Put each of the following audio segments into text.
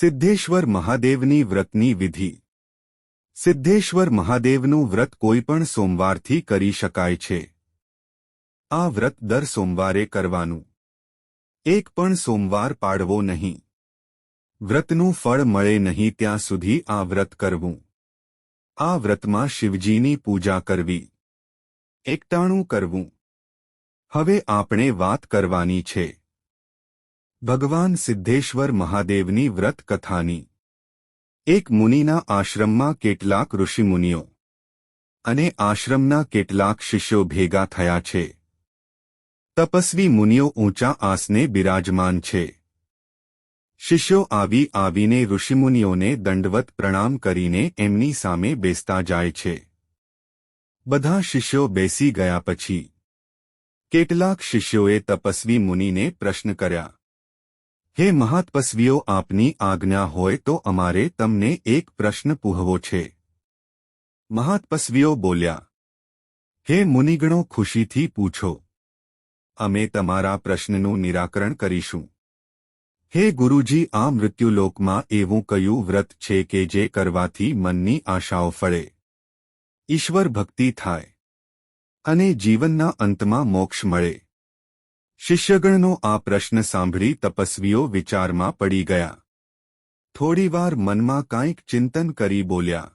સિદ્ધેશ્વર મહાદેવની વ્રતની વિધિ. સિદ્ધેશ્વર મહાદેવનું વ્રત કોઈપણ સોમવારથી કરી શકાય છે. આ વ્રત દર સોમવારે કરવાનું. એક પણ સોમવાર પાડવો નહીં. વ્રતનું ફળ મળે નહીં ત્યાં સુધી આ વ્રત કરવું. આ વ્રતમાં શિવજીની પૂજા કરવી. એકટાણું કરવું. હવે આપણે વાત કરવાની છે. ભગવાન સિદ્ધેશ્વર મહાદેવની વ્રત કથાની. એક મુનિના આશ્રમમાં કેટલાક ઋષિમુનિઓ અને આશ્રમના કેટલાક શિષ્યો ભેગા થયા છે. તપસ્વી મુનિઓ ઊંચા આસને બિરાજમાન છે. શિષ્યો આવી આવીને ઋષિમુનિઓને દંડવત પ્રણામ કરીને એમની સામે બેસતા જાય છે. બધા શિષ્યો બેસી ગયા પછી, કેટલાક શિષ્યોએ તપસ્વી મુનિને પ્રશ્ન કર્યા. હે મહાતપસ્વીઓ આપની આજ્ઞા હોય તો અમારે તમને એક પ્રશ્ન પૂહવો છે. મહાતપસ્વીઓ બોલ્યા, હે મુનિગણો, ખુશીથી પૂછો. અમે તમારા પ્રશ્નનું નિરાકરણ કરીશું. હે ગુરુજી, આ મૃત્યુલોકમાં એવું કયું વ્રત છે કે જે કરવાથી મનની આશાઓ ફળે? ઈશ્વર ભક્તિ થાય. અને જીવનના અંતમાં મોક્ષ મળે. શિષ્યગણનો આ પ્રશ્ન સાંભળી તપસ્વીઓ વિચારમાં પડી ગયા. થોડીવાર મનમાં કાંઈક ચિંતન કરી બોલ્યા.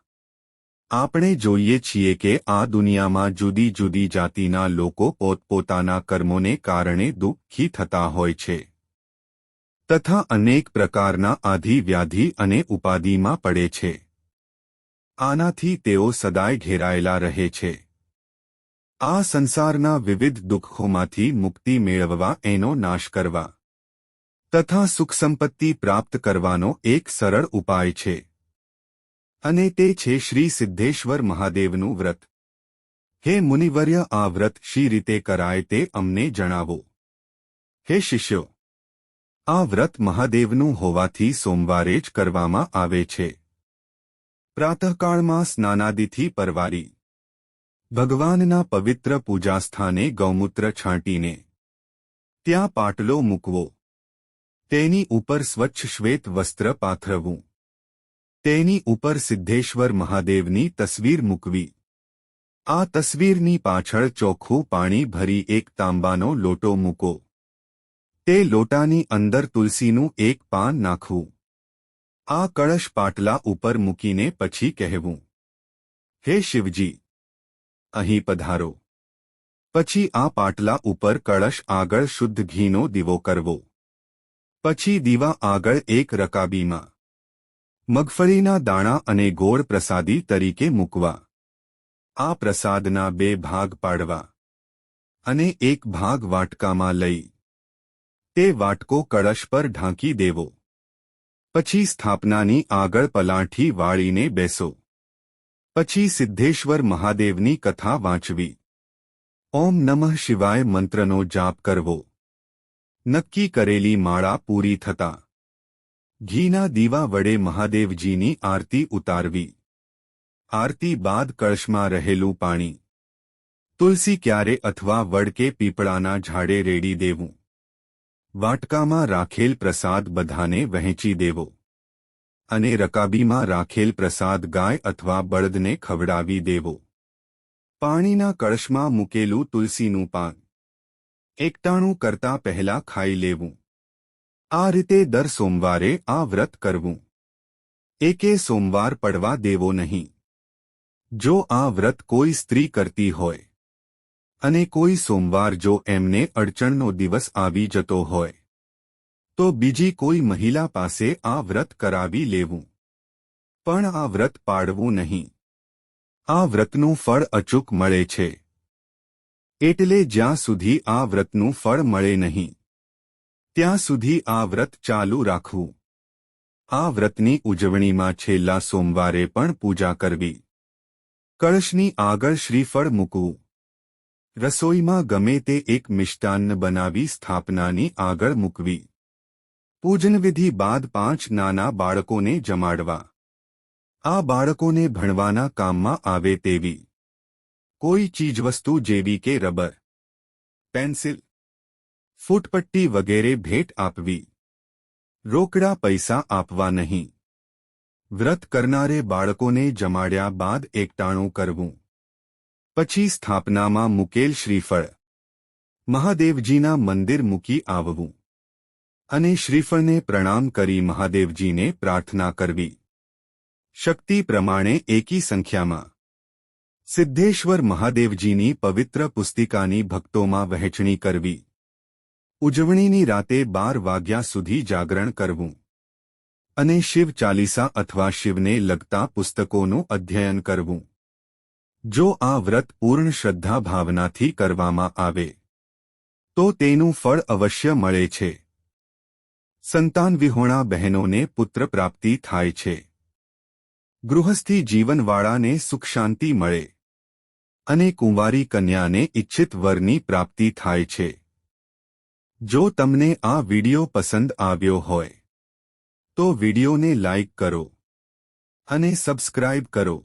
આપણે જોઈએ છીએ કે આ દુનિયામાં જુદી જુદી જાતિના લોકો પોતપોતાના કર્મોને કારણે દુઃખી થતા હોય છે. તથા અનેક પ્રકારના આધિ વ્યાધિ અને ઉપાધિમાં પડે છે. આનાથી તેઓ સદાય ઘેરાયેલા રહે છે. આ સંસારના વિવિધ દુઃખોમાંથી મુક્તિ મેળવવા, એનો નાશ કરવા. તથા સુખ સંપત્તિ પ્રાપ્ત કરવાનો એક સરળ ઉપાય છે. અને તે છે શ્રી સિદ્ધેશ્વર મહાદેવનું વ્રત. હે મુનિવર્ય, આ વ્રત શી રીતે કરાય તે અમને જણાવો. હે શિષ્યો, આ વ્રત મહાદેવનું હોવાથી સોમવારે જ કરવામાં આવે છે. પ્રાતઃકાળમાં સ્નાનાદિથી પરવારી. ભગવાનના પવિત્ર પૂજાસ્થાને ગૌમૂત્ર છાંટીને ત્યાં પાટલો મૂકવો. તેની ઉપર સ્વચ્છ શ્વેત વસ્ત્ર પાથરવું. તેની ઉપર સિદ્ધેશ્વર મહાદેવની તસવીર મૂકવી. આ તસવીરની પાછળ ચોખ્ખું પાણી ભરી એક તાંબાનો લોટો મૂકો. તે લોટાની અંદર તુલસીનું એક પાન નાખવું. આ કળશ પાટલા ઉપર મૂકીને પછી કહેવું. હે શિવજી અહીં પધારો. પછી આ પાટલા ઉપર કળશ આગળ શુદ્ધ ઘીનો દીવો કરવો. પછી દીવા આગળ એક રકાબીમાં. મગફળીના દાણા અને ગોળ પ્રસાદી તરીકે મૂકવા. આ પ્રસાદના બે ભાગ પાડવા. અને એક ભાગ વાટકામાં લઈ. તે વાટકો કળશ પર ઢાંકી દેવો. પછી સ્થાપનાની આગળ પલાઠી વાળીને બેસો. પછી સિદ્ધેશ્વર મહાદેવની કથા વાંચવી. ઓમ નમઃ શિવાય મંત્રનો જાપ કરવો. નક્કી કરેલી માળા પૂરી થતા. ઘીના દીવા વડે મહાદેવજીની આરતી ઉતારવી. આરતી બાદ કળશમાં રહેલું પાણી. તુલસી ક્યારે અથવા વડકે પીપળાના ઝાડે રેડી દેવું. વાટકામાં રાખેલ પ્રસાદ બધાને વહેંચી દેવો. અને રકાબીમાં રાખેલ પ્રસાદ ગાય અથવા બળદને ખવડાવી દેવો. પાણીના કળશમાં મૂકેલું તુલસીનું પાન. એકટાણું કરતા પહેલા ખાઈ લેવું. આ રીતે દર સોમવારે આ વ્રત કરવું. એકે સોમવાર પડવા દેવો નહીં. જો આ વ્રત કોઈ સ્ત્રી કરતી હોય, અને કોઈ સોમવાર જો એમને અડચણનો દિવસ આવી જતો હોય તો બીજી કોઈ મહિલા પાસે આ વ્રત કરાવી લેવું. પણ આ વ્રત પાડવું નહીં. આ વ્રતનું ફળ અચૂક મળે છે. એટલે જ્યાં સુધી આ વ્રતનું ફળ મળે નહીં, ત્યાં સુધી આ વ્રત ચાલુ રાખવું. આ વ્રતની ઉજવણીમાં છેલ્લા સોમવારે પણ પૂજા કરવી. કળશની આગળ શ્રીફળ મૂકવું. રસોઈમાં ગમે તે એક મિષ્ટાન્ન બનાવી સ્થાપનાની આગળ મૂકવી. પૂજનવિધિ બાદ પાંચ નાના બાળકોને જમાડવા આ બાળકોને ભણવાના કામમાં આવે તેવી કોઈ ચીજવસ્તુ જેવી કે રબર પેન્સિલ ફૂટપટ્ટી વગેરે ભેટ આપવી રોકડા પૈસા આપવા નહીં વ્રત કરનારે બાળકોને જમાડ્યા બાદ એકટાણું કરવું પછી સ્થાપનામાં મુકેલ શ્રીફળ મહાદેવજીના મંદિર મૂકી આવવું અને શ્રીફળને પ્રણામ કરી મહાદેવજીને પ્રાર્થના કરવી. શક્તિ પ્રમાણે એકી સંખ્યામાં. સિદ્ધેશ્વર મહાદેવજીની પવિત્ર પુસ્તિકાની ભક્તોમાં વહેંચણી કરવી. ઉજવણીની રાતે બાર વાગ્યા સુધી જાગરણ કરવું. અને શિવ ચાલીસા અથવા શિવને લગતા પુસ્તકોનું અધ્યયન કરવું. જો આ વ્રત પૂર્ણ શ્રદ્ધા ભાવનાથી કરવામાં આવે, તો તેનું ફળ અવશ્ય મળે છે. સંતાન વિહોણા બહેનોને પુત્ર પ્રાપ્તિ થાય છે. ગૃહસ્થી જીવનવાળાને સુખ શાંતિ મળે. અને કુંવારી કન્યાને ઇચ્છિત વરની પ્રાપ્તિ થાય છે. જો તમને આ વિડિયો પસંદ આવ્યો હોય, તો વિડિયોને લાઇક કરો અને સબસ્ક્રાઇબ કરો.